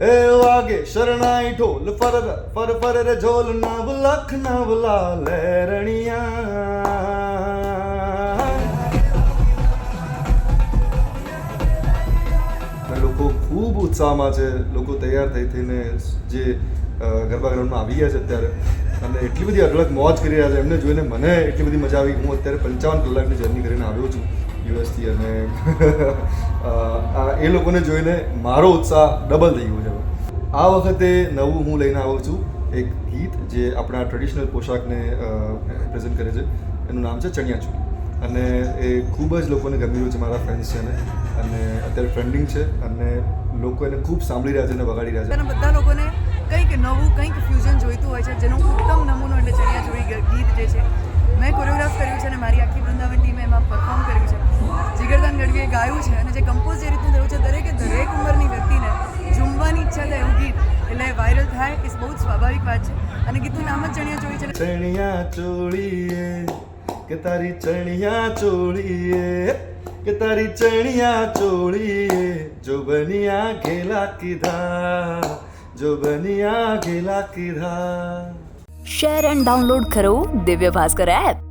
એ વાગે શરણાઈ ઢોલ ફર ફર ફર રે ઝોલ, નવ લખ, નવ લાલ રણિયા. લોકો ખૂબ ઉત્સાહમાં છે, લોકો તૈયાર થઈ થઈને જે ગરબા ગ્રાઉન્ડમાં આવી ગયા છે અત્યારે. અને એટલી બધી અઢળક મોજ કરી રહ્યા છે. એમને જોઈને મને એટલી બધી મજા આવી. હું અત્યારે પંચાવન કલાકની જર્ની કરીને આવ્યો છું. યુએસથી અને એ લોકોને જોઈને મારો ઉત્સાહ ડબલ થઈ ગયો છે આ વખતે નવું હું લઈને આવું છું એક ગીત જે આપણા ટ્રેડિશનલ પોશાકને પ્રેઝન્ટ કરે છે. એનું નામ છે ચણિયાચોળી અને એ ખૂબ જ લોકોને ગમી રહ્યું છે, મારા ફ્રેન્ડ્સ છે ને. અને અત્યારે ટ્રેન્ડિંગ છે અને લોકો એને ખૂબ સાંભળી રહ્યા છે અને વગાડી રહ્યા છે. બધા લોકોને કંઈક નવું, કંઈક ફ્યુઝન જોઈતું હોય છે, જેનો ગાયું છે અને જે કમ્પોઝ જે રીતનું થયું છે દરેકે દરેક ઉંમરની વ્યક્તિને ઝૂમવાની ઈચ્છા થાય એવું ગીત એટલે વાયરલ થાય એ બહુ જ સ્વાભાવિક વાત છે. અને ગીતનું નામ જ ચણિયાચોળી છે. ચણિયા ચોળીએ કે તારી ચણિયા ચોળીએ કે તારી ચણિયા ચોળીએ જો બનિયા ઘેલા કીધા જો બનિયા ઘેલા કીધા. શેર એન્ડ ડાઉનલોડ કરો દિવ્ય ભાસ્કર એપ